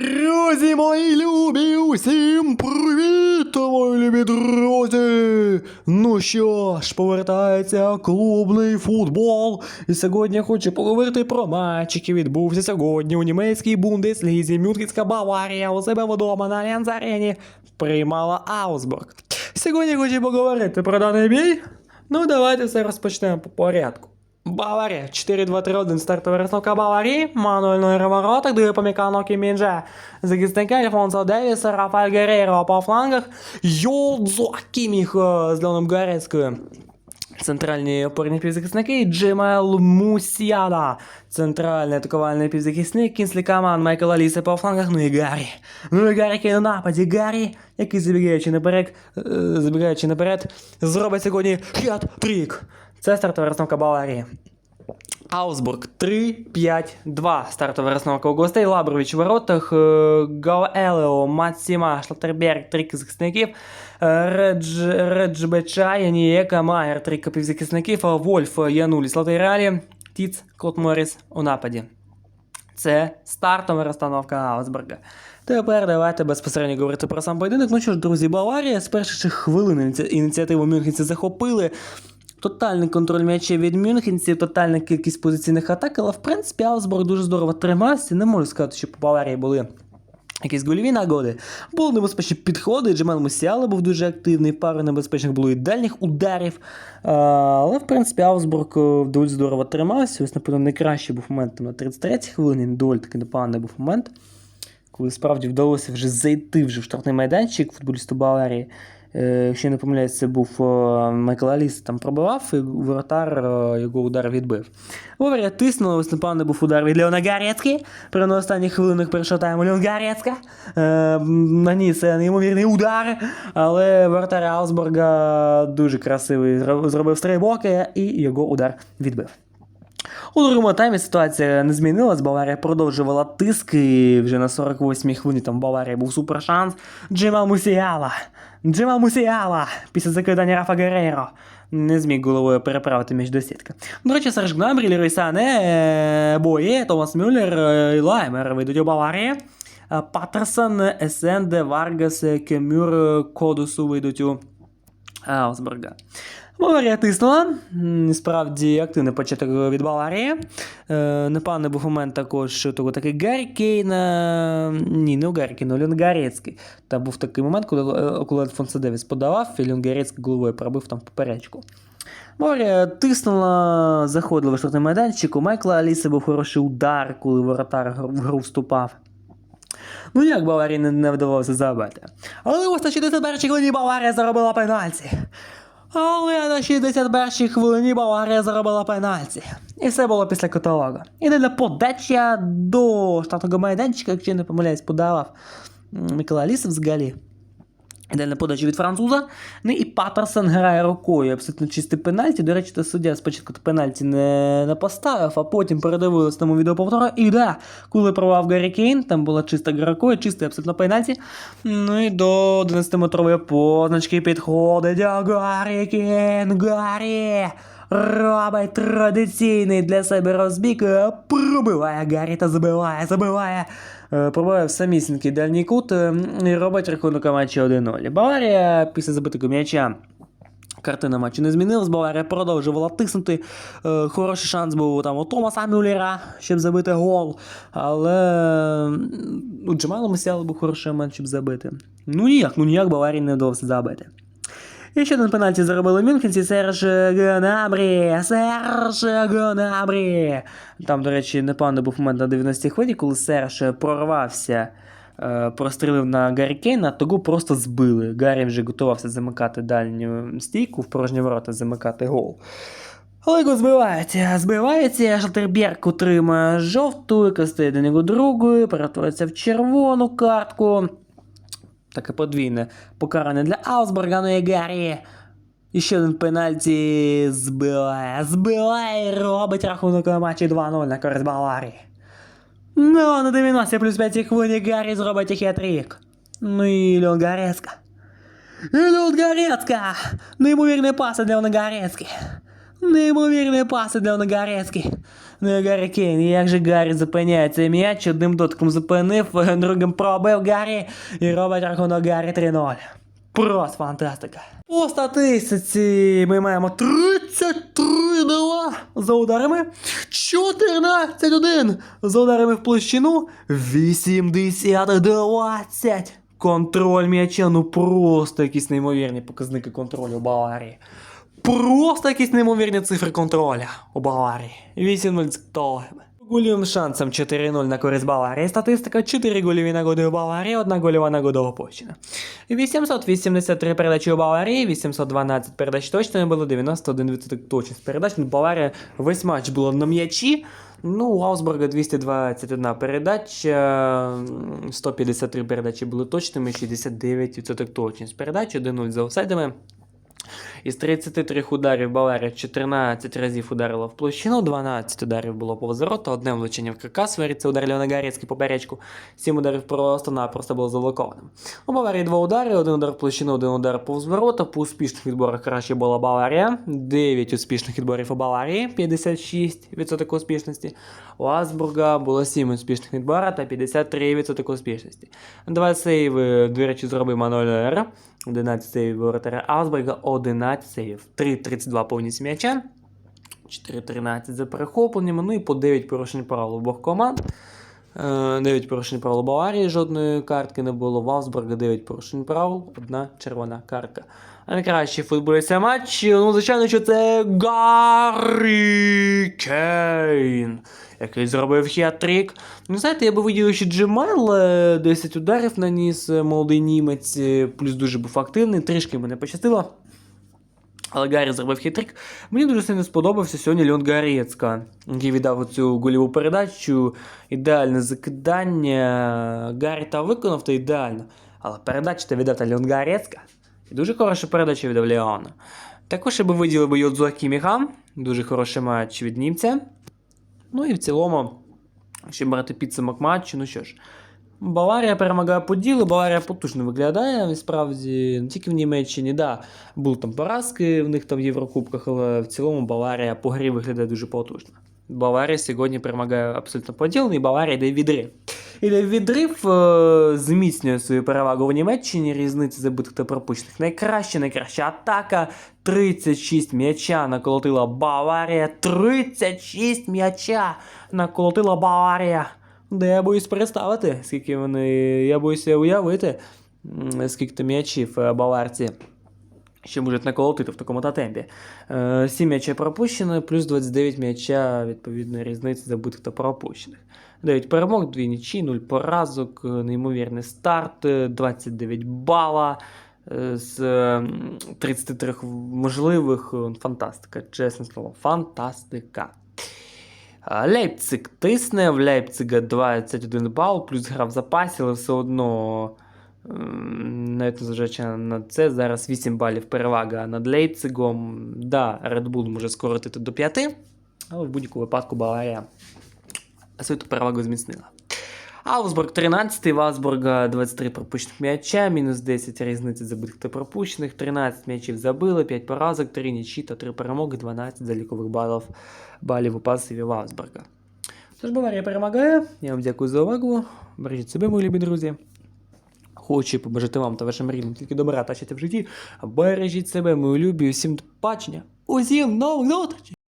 Друзі мої любі, усім привіт, мої любі друзі! Ну що ж, повертається клубний футбол. І сьогодні я хочу поговорити про матч, який відбувся сьогодні у німецькій бундеслізі. Мюнхенська Баварія у себе вдома на Альянс Арені приймала Аусбург. Сьогодні хочу поговорити про даний бій. Ну, давайте все розпочнемо по порядку. Баварія 4-2-3-1 стартова розновка Баварії, Мануель Нойер у воротах, друге помікано Кімінже, захисники Альфонсо Девіс, Рафаель Герейро по флангах, Йолдзо Кіміх е, з Леоном Горецькою. Центральні опорні півзахисники Джемел Мусіада, центральний атакувальний півзахисник, Кінслі Каман, Майкл Алісе по флангах, ну і Гаррі. Ну і Гаррі який на нападі. Гаррі, який забігаючи наперед, е, забігаючи наперед, зробить сьогодні хет-трік. Це стартова розновка Баварії. Аусбург 3-5-2. Стартова розновка у гостей. Лабрович у воротах. е, Гаелео, Матсіма, Шлатерберг, три захисників. е, Редж, Реджбеча, Янієка, Майер, три півзахисників. а Вольф, Януліс, латералі. Тіц, Клод Моріс у нападі. Це стартова розстановка Аусбурга. Тепер давайте безпосередньо говорити про сам поєдинок. Ну що ж, друзі, Баварія з перших хвилин ініці- ініціативу мюнхенці захопили. Тотальний контроль м'яча від мюнхенців, тотальна кількість позиційних атак, але в принципі Аусбург дуже здорово тримався. Не можу сказати, що по Баварії були якісь гольові нагоди. Були небезпечні підходи. Джемел Мусіала був дуже активний, пару небезпечних було і дальніх ударів. Але в принципі Аусбург е, доволі здорово тримався. Ось, напевно, найкращий був момент там, на 33-й хвилині. Доволі таки непоганий був момент коли справді вдалося вже зайти вже в штрафний майданчик футболісту Баварії. Е, Якщо не помиляюсь, це був е, Майкл Аліс там пробивав, і воротар е, його удар відбив. Баварія тиснула, ось напевно був удар від Леона Гарецьки. При на останніх хвилинах першого тайму Леон Гарецька е, наніс неймовірний удар, але воротар Аусбурга дуже красивий зробив стрейбоки і його удар відбив. У другому таймі ситуація не змінилась. Баварія продовжувала тиск, і вже на 48-й хвилині там в був супер шанс. Джимал Мусіала. Джимал Мусіала після закидання Рафа Герейро. Не зміг головою переправити між до. До речі, Серж Гнабрі, Лерой Сане, е, Боє, Томас Мюллер е, і Лаймер вийдуть у Баварії. Е, Патерсон, Есенде, Варгас, Кемюр, Кодусу вийдуть у Аусбурга. Баварія тиснула. Справді активний початок від Баварії. Е, непевний був момент також, такий Гаррі Кейн. е, Ні, не у Гаррі Кейна, у Леон Гарецький. Там був такий момент, коли, е, коли Альфонсо Девіс подавав, і Леон Гарецький головою пробив там поперечку. Баварія тиснула, заходила в штрафний майданчик. У Майкла Аліси був хороший удар, коли воротар в гру вступав. Ну як Баварії не, не вдалося забити. Але ось на 61-й хвилині Баварія заробила пенальті. Але на 61-й хвилині Баварія заробила пенальті. І все було після каталога. для подача до штатного майданчика, якщо не помиляюсь, подавав Микола Лісов з Галі. Ідеальна подача від француза. Ну і Паттерсон грає рукою. Абсолютно чистий пенальті. До речі, то суддя спочатку пенальті не, не поставив, а потім передивились тому відеоповтору. І да, коли провав Гаррі Кейн, там була чиста гра рукою, чистий абсолютно пенальті. Ну і до 11-метрової позначки підходить Гаррі Кейн. Гаррі! Робить традиційний для себе розбіг, е, пробиває Гаррі та забиває, забиває. Е, Пробиває в самісінький дальній кут е, і робить рахунок матчі 1-0. Баварія після забитого м'яча. Картина матчу не змінилась, Баварія продовжувала тиснути. Хороший шанс був там у Томаса Мюллера, щоб забити гол. Але у Джамала Мусіала був хороший момент, щоб забити. Ну ніяк, ну ніяк Баварії не вдалося забити. І ще один пенальті заробили мюнхенці Серж Гнабрі. Серж Гнабрі. Там, до речі, непевно був момент на 90-й хвилі, коли Серж прорвався, е, прострілив на Гаррі Кейна, того просто збили. Гаррі вже готувався замикати дальню стійку, в порожні ворота замикати гол. Його збивають. Збивається, Шалтерберг отримує жовту, кастає до нього другою, перетворюється в червону картку. Таке подвійне покарання для Аусбурга, ну і Гаррі. І ще один пенальті збиває, збиває і робить рахунок на матчі 2-0 на користь Баварії. Ну, на 90 плюс 5 хвилин Гаррі зробить хет-трік. Ну і Леон Гарецька. І Леон Гарецька! Неймовірні паси для Леона Гарецьки. Неймовірні паси для Леона Гарецьки. Ну і Гаррі Кейн, як же Гаррі зупиняє цей м'яч, одним дотком зупинив, другим пробив Гаррі і робить рахунок Гаррі 3-0. Просто фантастика. По статистиці ми маємо 33 дела за ударами, 14-1 за ударами в площину, 80-20. Контроль м'яча, ну просто якісь неймовірні показники контролю Баварії. Просто якісь неймовірні цифри контроля у Баварії. 8-0 з Толгем. Гольовим шансом 4-0 на користь Баварії. Статистика 4 гольові нагоди у Баварії, 1 гольова нагода опущена. 883 передачі у Баварії, 812 передач точно було, 91% точність передач. Ну, Баварія весь матч було на м'ячі. Ну, у Аусбурга 221 передача, 153 передачі були точними, 69% точність передач, 1-0 за офсайдами. Із 33 ударів Баварія 14 разів ударила в площину, 12 ударів було повз ворота, одне влучення в каркас, це удар Леоногорецький по перечку, 7 ударів просто-напросто було заблокованим. У Баварії два удари, один удар в площину, один удар повз ворота. По успішних відборах краще була Баварія. 9 успішних відборів у Баварії, 56% успішності. У Асбурга було 7 успішних відборів та 53% успішності. Два сейви, до речі, зробив Мануель 11 сейвів воротаря Асберга, 11 сейвів, 3-32 повність м'яча, 4-13 за перехопленнями, ну і по 9 порушень правил обох команд. Е, 9 порушень правил Баварії, жодної картки не було. В Аусберга 9 порушень правил, одна червона картка. Найкращий футболіст матчу, ну, звичайно, що це Гаррі Кейн, який зробив хет-трик. Ну, знаєте, я би виділив ще Джемайл, е, 10 ударів наніс е, молодий німець, е, плюс дуже був активний, трішки мене пощастило. Але Гаррі зробив хитрик. Мені дуже сильно сподобався сьогодні Леон Гарецька, який віддав цю гольову передачу. Ідеальне закидання. Гаррі та виконав то ідеально. Але передача та віддав та Леон Гарецька. Дуже хороша передача віддав Леону. Також я би виділив би Йодзуа Кіміха. Дуже хороший матч від німця. Ну і в цілому, якщо брати підсумок матчу, ну що ж. Баварія перемагає по ділу, Баварія потужно виглядає, насправді, не тільки в Німеччині, да, були там поразки в них там в Єврокубках, але в цілому Баварія по грі виглядає дуже потужно. Баварія сьогодні перемагає абсолютно по ділу, і Баварія йде відрив. Відрив, е, зміцнює свою перевагу в Німеччині, різниця забитих та пропущених. Найкраща, найкраща атака. 36 м'яча наколотила Баварія. 36 м'яча наколотила Баварія. Де я боюсь представити, скільки вони. Я боюся уявити, скільки то м'ячів е, баварці ще можуть наколотити в такому та темпі. 7 м'ячів пропущено, плюс 29 м'яча, відповідно, різниці забутих та пропущених. 9 перемог, 2 нічі, 0 поразок, е, неймовірний старт, е, 29 бала. е, З 33 можливих е, фантастика, чесне слово, фантастика. Лейпциг тисне, в Лейпцига 21 бал, плюс гра в запасі, але все одно, навіть незважаючи на це, зараз 8 балів перевага над Лейпцигом. Да, Red Bull може скоротити до 5, але в будь-якому випадку Баварія свою перевагу зміцнила. Аусбург 13, Васбурга 23 пропущених м'яча, мінус 10 різниці забитих та пропущених, 13 м'ячів забили, 5 поразок, 3 нічі та 3 перемоги, 12 залікових балів, балів у пасиві Васбурга. Тож Баварія перемагає. Я вам дякую за увагу. Бережіть себе, мої любі друзі. Хочу побажати вам та вашим рідним тільки добра та щастя в житті. Бережіть себе, мої любі, усім до побачення. Усім нових зустрічей!